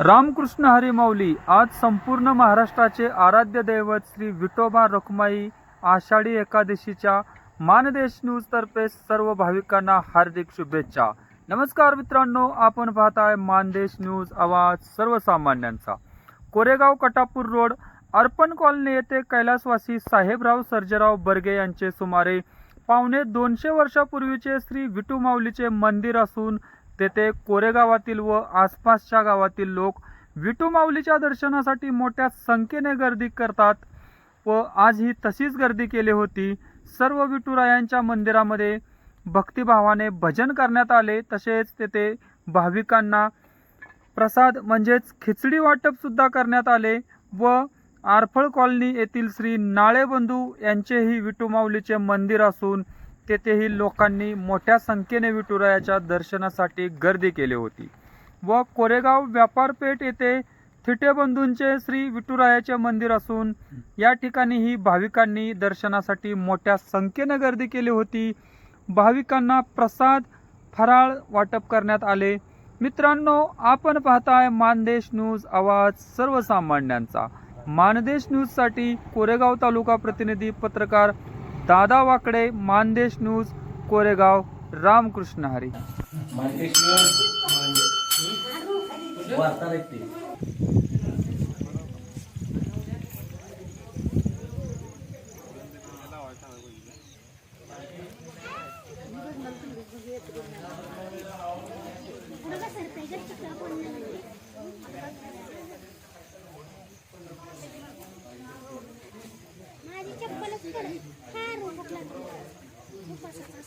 रामकृष्ण हरीमाऊली आज संपूर्ण महाराष्ट्राचे आराध्य दैवत श्री विठोबा रखुमाई आषाढी एकादशीच्या मानदेश न्यूजतर्फे सर्व भाविकांना हार्दिक शुभेच्छा. नमस्कार मित्रांनो आपण पाहताय मानदेश न्यूज आवाज सर्वसामान्यांचा. कोरेगाव कटापूर रोड अर्पण कॉलनी येथे कैलासवासी साहेबराव सर्जेराव बर्गे यांचे सुमारे पावणे दोनशे वर्षापूर्वीचे श्री विठू माऊलीचे मंदिर असून तेथे कोरेगावातील व आसपासच्या गावातील लोक विटू माऊलीच्या दर्शनासाठी मोठ्या संख्येने गर्दी करतात व आज ही तशीच गर्दी केली होती. सर्व विठुरायांच्या मंदिरामध्ये भक्तिभावाने भजन करण्यात आले. तसेच तेथे भाविकांना प्रसाद म्हणजेच खिचडी वाटप सुद्धा करण्यात आले व आरफळ कॉलनी येथील श्री नाळेबंधू यांचेही विटू माऊलीचे मंदिर असून तेथेही लोकांनी मोठ्या संख्येने विठुरायाच्या दर्शनासाठी गर्दी केली होती. व कोरेगाव व्यापारपेठ येथे थिटेबंधूंचे श्री विठुरायाचे मंदिर असून या ठिकाणीही भाविकांनी दर्शनासाठी मोठ्या संख्येने गर्दी केली होती. भाविकांना प्रसाद फराळ वाटप करण्यात आले. मित्रांनो आपण पाहताय मानदेश न्यूज आवाज सर्वसामान्यांचा. मानदेश न्यूजसाठी कोरेगाव तालुका प्रतिनिधी पत्रकार दादा वाकडे मानदेश न्यूज कोरेगाव रामकृष्ण हरी. मानदेश वार्ता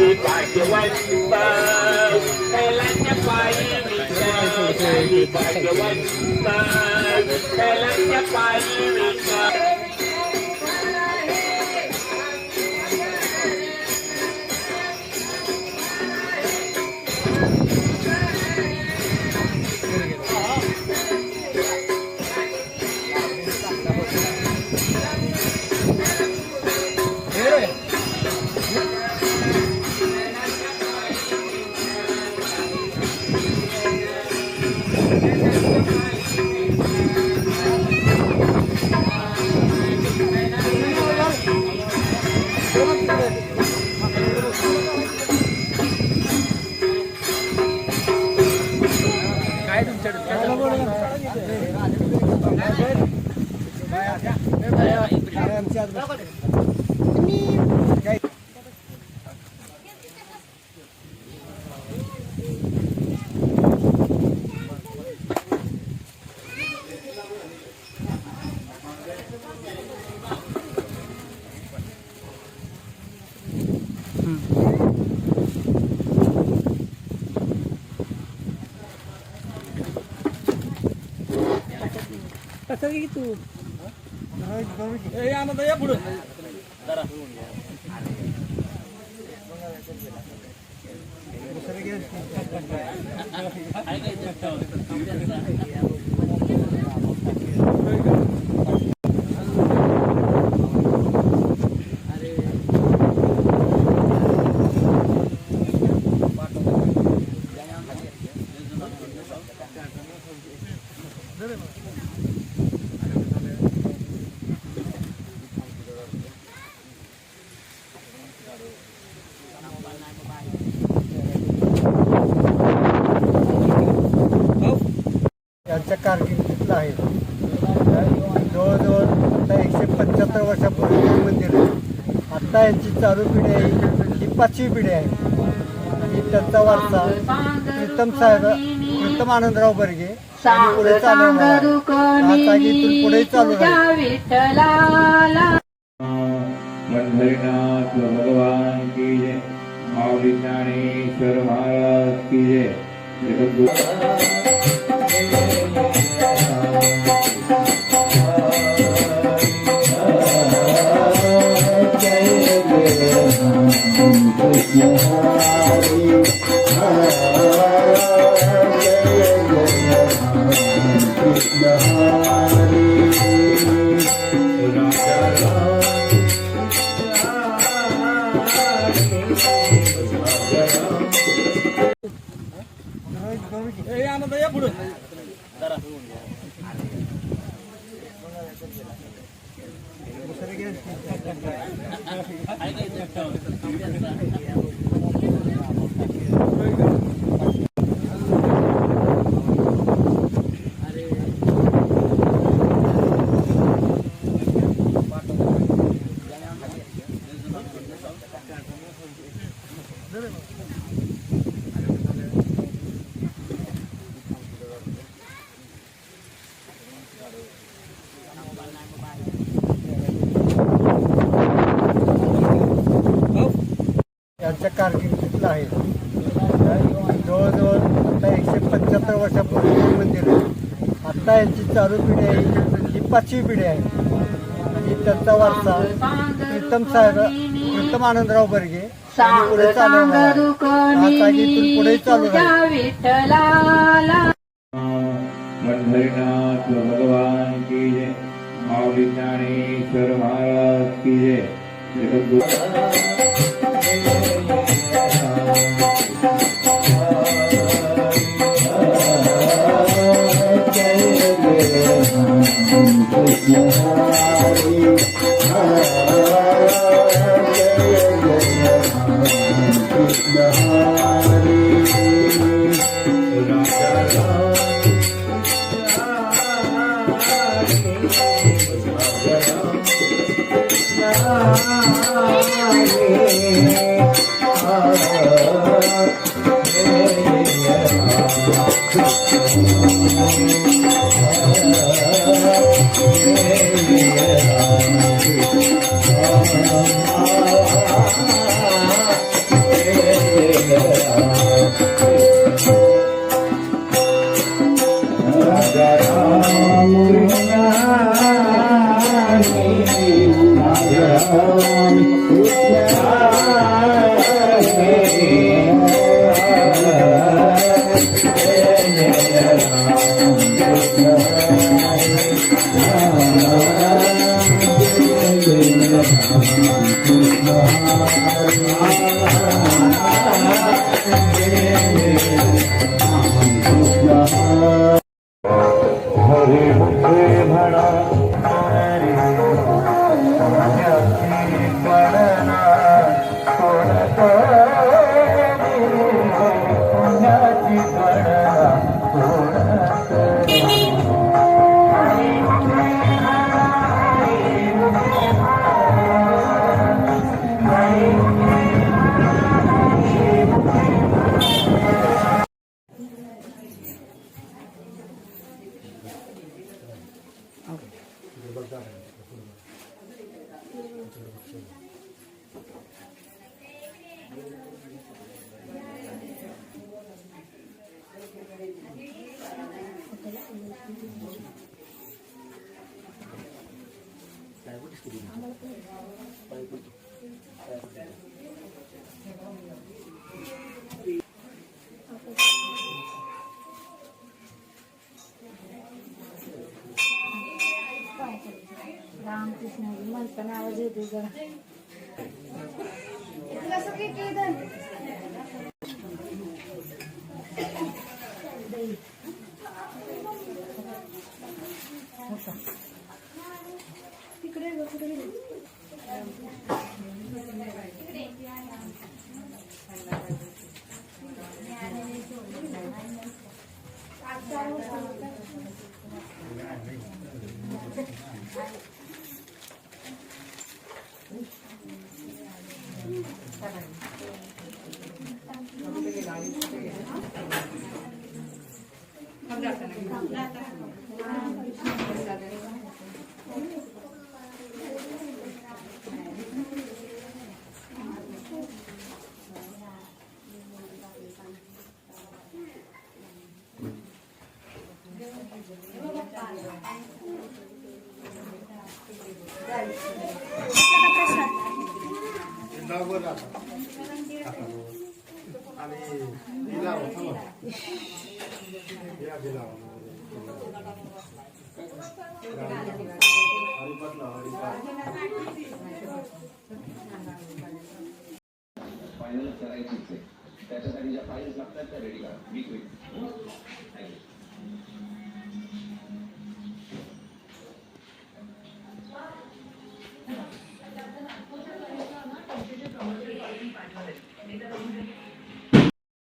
ยืนไปวจะไหวปิดไทยแล้วจะไปมีใจยืนไปวจะไหวปิดไทยแล้วจะไปมีใจ तुमच्या झाली भाग्यवंत विठ्ठलाच्या पायी विठ्ठल यांच्या आहे. जवळजवळ आता एकशे पंच्याहत्तर वर्षापूर्वी हे मंदिर आहे. आत्ता यांची चालू पिढी आहे ही पाचवी पिढी आहे. आणि त्यांचा वारसा प्रीतम साहेब प्रीतम आनंदराव बर्गे पुढे आहे. आता इथून पुढे चालू पंढरीनाथ भगवान की जय. माऊली ज्ञानेश्वर महाराज की जय. जगद्गुरु. यांच्या कारकिर्दीतलं आहे? जवळजवळ आता एकशे पंच्याहत्तर वर्षापूर्वी हे मंदिर आहे. आत्ता यांची चालू पिढी आहे ही पाचवी पिढी आहे. आणि त्यांचा वारसा प्रीतम साहेब प्रीतम आनंदराव बर्गे पुढे. आता इथून पुढे चालू पंढरीनाथ भगवान की जय. माऊली ज्ञानेश्वर महाराज की जय. जगद्गुरु. Yeah. रामकृष्ण म्हणताना आवाज येतो जरा. कसं টাকা फायनल करायचीच आहे त्याच्यासाठी ज्या फाईल्स लागतात त्या रेडी करा मी क्विक थँक्यू